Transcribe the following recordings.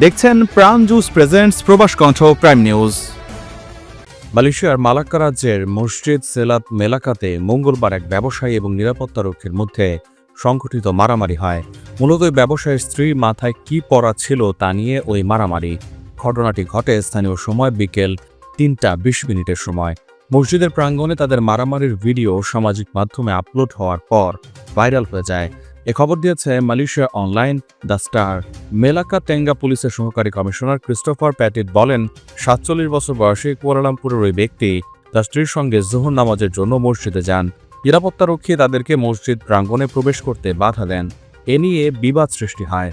দেখছেন প্রাণ juice presents প্রবাস কণ্ঠ প্রাইম নিউজ মালয়েশিয়ার মালাক্কা রাজ্যের মসজিদ সেলাত মেলাকাতে মঙ্গলবার এক ব্যবসায়ী এবং নিরাপত্তা নিরাপত্তারক্ষীর মধ্যে সংঘটিত মারামারি হয়। মূলত ব্যবসায়ীর স্ত্রীর মাথায় কি পড়া ছিল তা নিয়ে ওই মারামারি। ঘটনাটি ঘটে স্থানীয় সময় বিকেল তিনটা বিশ মিনিটের সময়। মসজিদের প্রাঙ্গণে তাদের মারামারির ভিডিও সামাজিক মাধ্যমে আপলোড হওয়ার পর ভাইরাল হয়ে যায়। এ খবর দিয়েছে Malaysia online the star. Melaka Tengah পুলিশের সহকারী কমিশনার ক্রিস্টোফার প্যাটিট বলেন, সাতচল্লিশ বছর বয়সী কুয়ালালামপুরের ওই ব্যক্তি তার স্ত্রীর সঙ্গে জোহর নামাজের জন্য মসজিদে যান। নিরাপত্তারক্ষী তাদেরকে মসজিদ প্রাঙ্গণে প্রবেশ করতে বাধা দেন। এ নিয়ে বিবাদ সৃষ্টি হয়।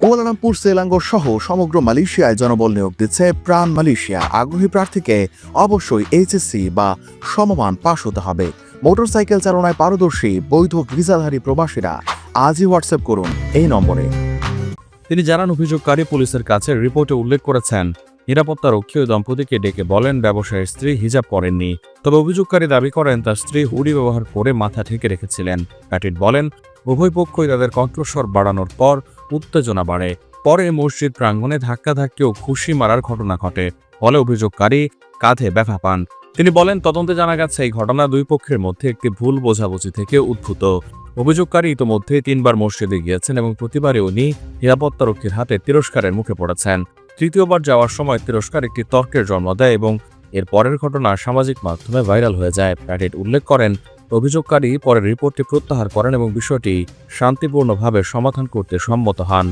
কুয়ালালামপুর সেলাঙ্গো সহ সমগ্র মালয়েশিয়ায় জনবল নিয়োগ দিচ্ছে প্রাণ মালয়েশিয়া। আগ্রহী প্রার্থীকে অবশ্যই এইচএসসি বা সমমান পাশ হতে হবে। মোটরসাইকেল চালনায় পারদর্শী, বৈধ ভিসাধারী প্রবাসীরা আজই হোয়াটসঅ্যাপ করুন এই নম্বরে। তিনি জানান, অভিযোগকারী পুলিশের কাছে রিপোর্টে উল্লেখ করেছেন নিরাপত্তারক্ষী ওই দম্পতিকে ডেকে বলেন, ব্যবসায়ীর স্ত্রী হিজাব পরেননি। তবে অভিযোগকারী দাবি করেন, তার স্ত্রী হুডি ব্যবহার করে মাথা ঢেকে রেখেছিলেন। প্যাটিট বলেন, উভয় পক্ষই তাদের কণ্ঠস্বর বাড়ানোর পর উত্তেজনা বাড়ে। পরে মসজিদ প্রাঙ্গণে ধাক্কাধাক্কি ও খুশি মারার ঘটনা ঘটে। ফলে অভিযোগকারী কাঁধে ব্যথা পান। তিনি বলেন, তদন্তে জানা গেছে, এই ঘটনা দুই পক্ষের মধ্যে একটি ভুল বোঝাবুঝি থেকে উদ্ভূত। অভিযোগকারী ইতোমধ্যে তিনবার মসজিদে গিয়েছেন এবং প্রতিবারে উনি নিরাপত্তারক্ষীর হাতে তিরস্কারের মুখে পড়েছেন। তৃতীয়বার যাওয়ার সময় তিরস্কার একটি তর্কের জন্ম দেয় এবং এর পরের ঘটনা সামাজিক মাধ্যমে ভাইরাল হয়ে যায়। প্যাটেট উল্লেখ করেন, অভিযোগকারী পরে রিপোর্টটি প্রত্যাহার করেন এবং বিষয়টি শান্তিপূর্ণভাবে সমাধান করতে সম্মত হন।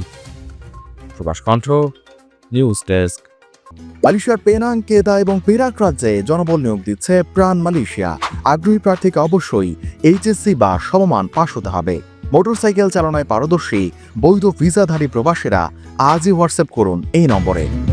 Probash Kantho, news desk. মালয়েশিয়ার পেনাং, কেদা এবং পেরাক রাজ্যে জনবল নিয়োগ দিচ্ছে প্রাণ মালয়েশিয়া। আগ্রহী প্রার্থীকে অবশ্যই এইচএসসি বা সমমান পাশ হতে হবে। মোটরসাইকেল চালনায় পারদর্শী, বৈধ ভিসাধারী প্রবাসীরা আজই হোয়াটসঅ্যাপ করুন এই নম্বরে।